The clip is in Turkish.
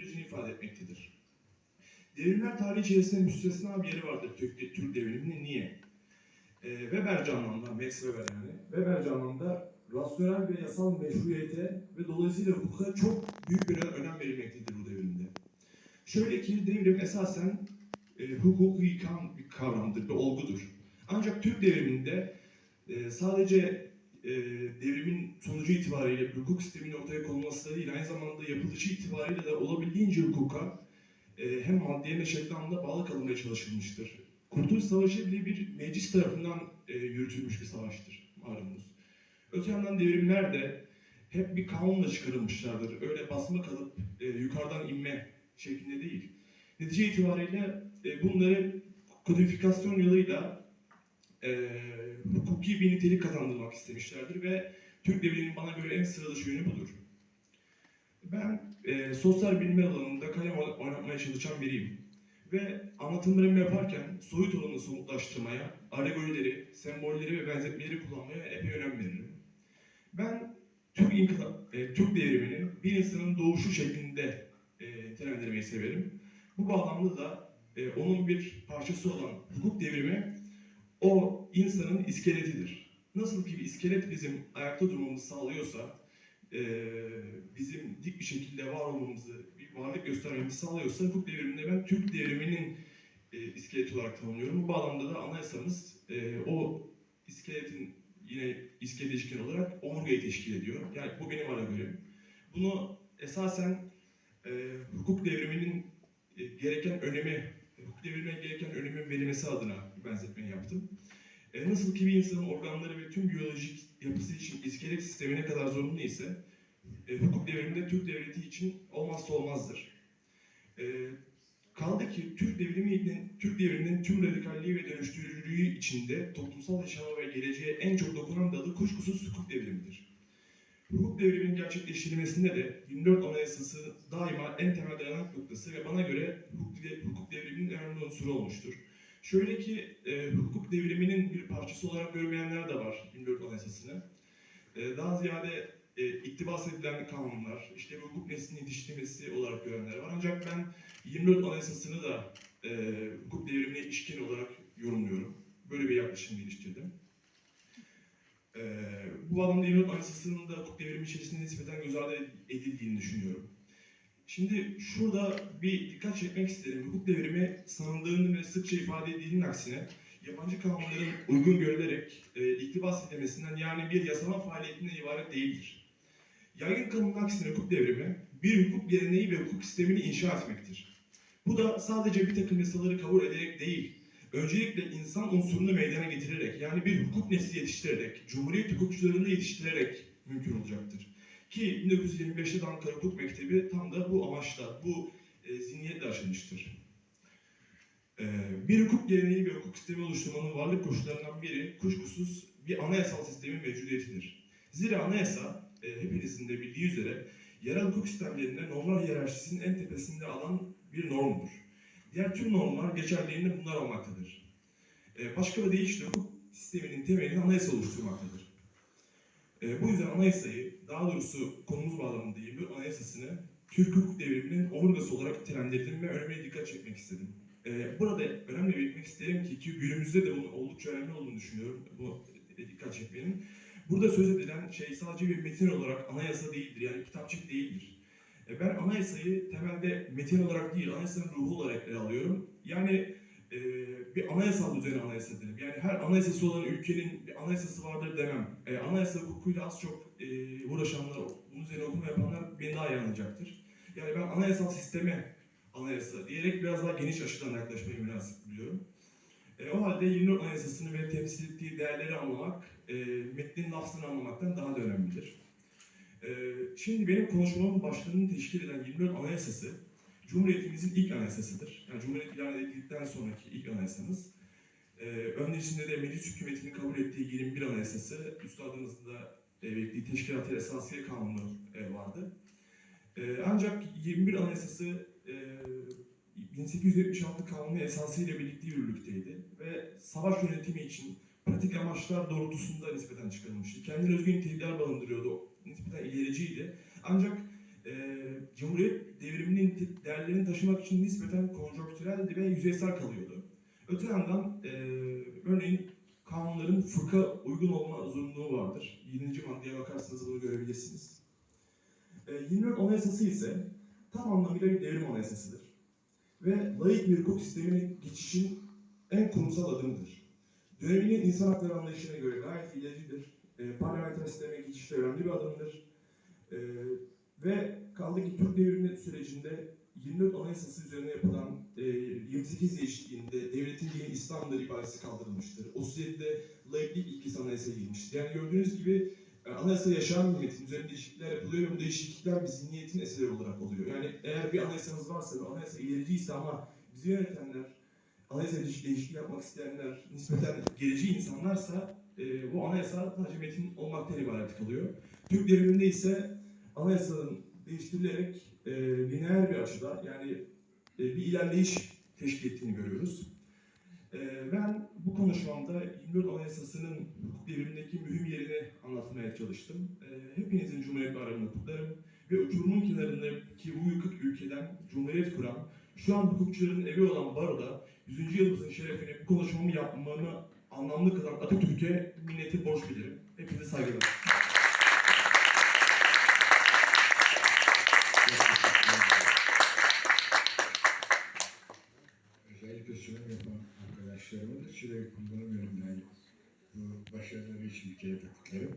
sürecini ifade etmektedir. Devrimler tarihi içerisinde müstesna bir yeri vardır Türk, Türk devriminin. Niye? Ee, Weberci anlamda, Max Weber yani, Weberci anlamda rasyonel ve yasal meşruiyete ve dolayısıyla hukuka çok büyük bir önem verilmektedir bu devrimde. Şöyle ki devrim esasen e, hukuku yıkan bir kavramdır, bir olgudur. Ancak Türk devriminde e, sadece e, devrimin sonucu itibariyle hukuk sisteminin ortaya konulması değil, aynı zamanda yapılışı itibariyle de olabildiğince hukuka e, hem maddi hem de şekli anlamda bağlı kalınmaya çalışılmıştır. Kurtuluş Savaşı bile bir meclis tarafından e, yürütülmüş bir savaştır malumunuz. Öte yandan devrimler de hep bir kanunla çıkarılmışlardır. Öyle basma kalıp e, yukarıdan inme şeklinde değil. Netice itibariyle e, bunları kodifikasyon yoluyla e, hukuki bir nitelik kazandırmak istemişlerdir ve Türk devriminin bana göre en sıra dışı yönü budur. Ben e, sosyal bilimler alanında kalem oynatmaya çalışan biriyim. Ve anlatımlarımı yaparken soyut olanı somutlaştırmaya, alegorileri, sembolleri ve benzetmeleri kullanmaya epey önem veririm. Ben Türk, inkılap, e, Türk devriminin bir insanın doğuşu şeklinde e, nitelendirmeyi severim. Bu bağlamda da e, onun bir parçası olan hukuk devrimi o insanın iskeletidir. Nasıl ki iskelet bizim ayakta durmamızı sağlıyorsa, e, bizim dik bir şekilde var olmamızı, bir varlık göstermemizi sağlıyorsa hukuk devriminde ben Türk devriminin e, iskeleti olarak tanımlıyorum. Bu bağlamda da anayasamız e, o iskeletin yine iskelet ilişkin olarak omurgayı teşkil ediyor. Yani bu benim ara görevim. Bunu esasen e, hukuk devriminin e, gereken önemi, devrimine gereken önemin verilmesi adına benzetmeyi yaptım. E, nasıl ki bir insanın organları ve tüm biyolojik yapısı için iskelet sistemi ne kadar zorunlu ise e, hukuk devriminde Türk devleti için olmazsa olmazdır. E, kaldı ki Türk devriminin, Türk devriminin tüm radikalliği ve dönüştürücülüğü içinde toplumsal yaşama ve geleceğe en çok dokunan dalı kuşkusuz hukuk devrimidir. Hukuk devriminin gerçekleştirilmesinde de 24 Anayasası daima en temel dayanak noktası ve bana göre hukuk, unsuru olmuştur. Şöyle ki e, hukuk devriminin bir parçası olarak görmeyenler de var 24 Anayasası'nı. E, daha ziyade e, iktibas edilen kanunlar, işte hukuk neslinin yetiştirilmesi olarak görenler var. Ancak ben 24 Anayasası'nı da e, hukuk devrimine ilişkin olarak yorumluyorum. Böyle bir yaklaşım geliştirdim. E, bu bağlamda 24 Anayasası'nın da hukuk devrimi içerisinde nispeten göz ardı edildiğini düşünüyorum. Şimdi şurada bir dikkat çekmek isterim. Hukuk devrimi sanıldığının ve sıkça ifade edildiğinin aksine yabancı kanunların uygun görülerek e, iktibas edilmesinden yani bir yasama faaliyetinden ibaret değildir. Yaygın kanunun aksine hukuk devrimi bir hukuk geleneği ve hukuk sistemini inşa etmektir. Bu da sadece bir takım yasaları kabul ederek değil, öncelikle insan unsurunu meydana getirerek yani bir hukuk nesli yetiştirerek, cumhuriyet hukukçularını yetiştirerek mümkün olacaktır. Ki 1925'te Ankara Hukuk Mektebi tam da bu amaçla, bu e, zihniyetle açılmıştır. E, bir hukuk geleneği ve hukuk sistemi oluşturmanın varlık koşullarından biri kuşkusuz bir anayasal sistemin mevcudiyetidir. Zira anayasa e, hepinizin de bildiği üzere yerel hukuk sistemlerinde normlar hiyerarşisinin en tepesinde alan bir normdur. Diğer tüm normlar geçerliğinde bunlar olmaktadır. E, başka bir deyişle hukuk sisteminin temelini anayasa oluşturmaktadır. E, bu yüzden anayasayı, daha doğrusu konumuz bağlamında 21 anayasasını Türk hukuk devriminin omurgası olarak nitelendirdim ve önemine dikkat çekmek istedim. E, burada önemli belirtmek isterim ki, ki günümüzde de bunun oldukça önemli olduğunu düşünüyorum bu dikkat çekmenin. Burada söz edilen şey sadece bir metin olarak anayasa değildir, yani kitapçık değildir. E, ben anayasayı temelde metin olarak değil, anayasanın ruhu olarak ele alıyorum. Yani e, bir anayasal düzeni anayasa derim. Yani her anayasası olan ülkenin bir anayasası vardır demem. E, anayasa hukukuyla az çok e, uğraşanlar, bunun üzerine okuma yapanlar beni daha iyi anlayacaktır. Yani ben anayasal sisteme anayasa diyerek biraz daha geniş açıdan yaklaşmayı münasip biliyorum. E, o halde 24 Anayasası'nı ve temsil ettiği değerleri anlamak, e, metnin lafzını anlamaktan daha da önemlidir. E, şimdi benim konuşmamın başlığını teşkil eden 24 Anayasası, Cumhuriyetimizin ilk anayasasıdır. Yani Cumhuriyet ilan edildikten sonraki ilk anayasamız. Ee, öncesinde de meclis hükümetinin kabul ettiği 21 anayasası, üstadımızın da e, belirttiği Teşkilat-ı Esasiye Kanunu e, vardı. E, ancak 21 anayasası e, 1876 kanunu esasıyla birlikte yürürlükteydi ve savaş yönetimi için pratik amaçlar doğrultusunda nispeten çıkarılmıştı. Kendine özgü nitelikler barındırıyordu, nispeten ilericiydi. Ancak e, Cumhuriyet devriminin değerlerini taşımak için nispeten konjonktürel ve yüzeysel kalıyordu. Öte yandan e, örneğin kanunların fıkha uygun olma zorunluluğu vardır. 20. maddeye bakarsanız bunu görebilirsiniz. E, 24 Anayasası ise tam anlamıyla bir devrim anayasasıdır. Ve layık bir hukuk sistemine geçişin en kurumsal adımıdır. Döneminin insan hakları anlayışına göre gayet ileridir. E, parlamenter sisteme geçişte önemli bir adımdır. E, ve kaldı ki Türk devrimi sürecinde 24 Anayasası üzerine yapılan e, 28 değişikliğinde devletin dini İslam'dır ibaresi kaldırılmıştır. O süreçte laiklik ilkesi anayasaya girmiştir. Yani gördüğünüz gibi e, anayasa yaşayan bir metin üzerinde değişiklikler yapılıyor ve bu değişiklikler bir zihniyetin eseri olarak oluyor. Yani eğer bir anayasamız varsa ve anayasa ilericiyse ama bizi yönetenler, anayasa değişik- değişiklik yapmak isteyenler, nispeten gerici insanlarsa e, bu anayasa sadece metin olmaktan ibaret kalıyor. Türk devriminde ise anayasanın değiştirilerek e, lineer bir açıda yani e, bir ilerleyiş teşkil ettiğini görüyoruz. E, ben bu konuşmamda 24 Anayasası'nın hukuk devrimindeki mühim yerini anlatmaya çalıştım. E, hepinizin Cumhuriyet Bayramı'nı kutlarım ve uçurumun kenarındaki bu yıkık ülkeden Cumhuriyet kuran, şu an hukukçuların evi olan Baro'da 100. yılımızın şerefine bu konuşmamı yapmamı anlamlı kılan Atatürk'e minneti borç bilirim. Hepinize saygılar. Arkadaşlarımı da sürekli kullanamıyorum yani. Bu başarıları için bir kere kutlarım.